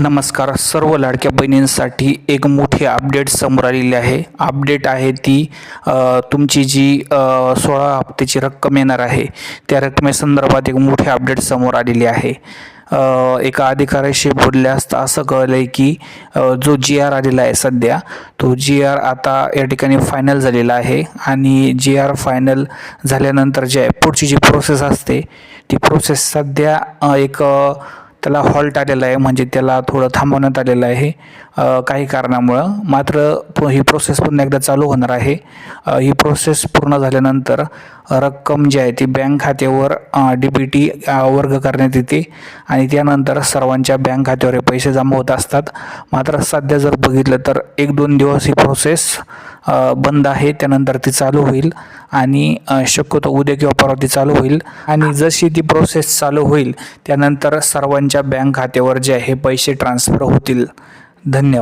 नमस्कार सर्व लाडक्या बहिणींसाठी एक मोठी अपडेट समोर आलेली आहे. अपडेट आहे ती तुमची जी सोळा हप्त्याची रक्कम येणार आहे त्या रकमेसंदर्भात एक मोठी अपडेट समोर आलेली आहे. एका अधिकाऱ्याशी बोलले असता असं कळलं आहे की जो जी आर आलेला आहे सध्या तो जी आर आता या ठिकाणी फायनल झालेला आहे आणि जी आर फायनल झाल्यानंतर जे आहे पुढची जी प्रोसेस असते ती प्रोसेस सध्या एक त्याला हॉल्ट आलेला आहे. म्हणजे त्याला थोडं थांबवण्यात आलेलं आहे. काही कारणामुळं. मात्र ही प्रोसेस पुन्हा एकदा चालू होणार आहे. ही प्रोसेस पूर्ण झाल्यानंतर रक्कम जी आहे ती बँक खात्यावर डी बी टी वर्ग करण्यात येते. आणि त्यानंतर सर्वांच्या बँक खात्यावर हे पैसे जमा होत असतात. मात्र सध्या जर बघितलं तर एक दोन दिवस ही प्रोसेस बंद आहे त्यानंतर ती चालू होईल आणि शक्यतो उद्या किंवा परवा ती चालू होईल. आणि जशी ती प्रोसेस चालू होईल त्यानंतर सर्वांच्या बँक खात्यावर जे आहे पैसे ट्रान्सफर होतील. धन्यवाद.